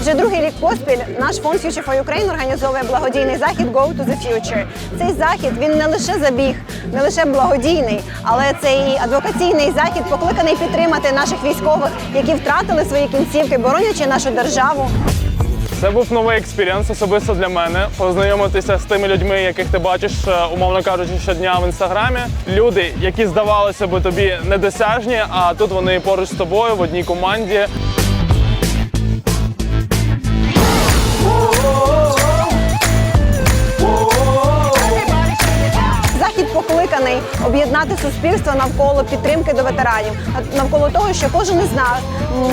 Вже другий рік поспіль наш фонд Future for Ukraine організовує благодійний захід Go to the Future. Цей захід він не лише забіг, не лише благодійний, але цей адвокаційний захід покликаний підтримати наших військових, які втратили свої кінцівки, боронячи нашу державу. Це був новий експірієнс особисто для мене. Познайомитися з тими людьми, яких ти бачиш, е, умовно кажучи, щодня в інстаграмі. Люди, які здавалося би тобі недосяжні, а тут вони поруч з тобою в одній команді. Захід покликаний об'єднати суспільство навколо підтримки до ветеранів, навколо того, що кожен із нас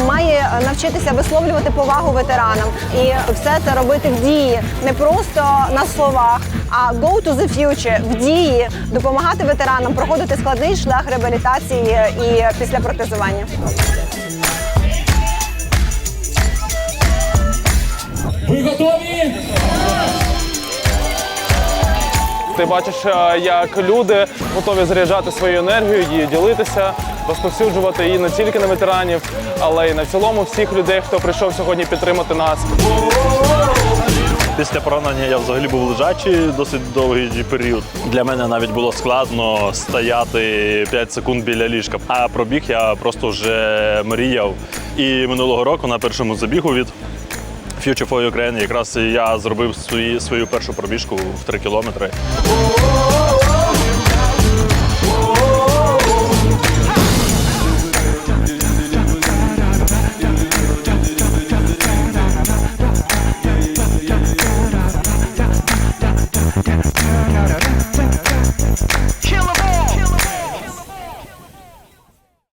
має навчитися висловлювати повагу ветеранам і все це робити в дії, не просто на словах, а go to the future, в дії, допомагати ветеранам проходити складний шлях реабілітації і після протезування. Ти бачиш, е, як люди готові заряджати свою енергію, її ділитися, розповсюджувати її не тільки на ветеранів, але й на цілому всіх людей, хто прийшов сьогодні підтримати нас. Після поранення я взагалі був лежачий досить довгий період. Для мене навіть було складно стояти 5 секунд біля ліжка. А пробіг я просто вже мріяв. І минулого року на першому забігу від Future for Ukraine якраз я зробив свої, свою першу пробіжку в 3 кілометри.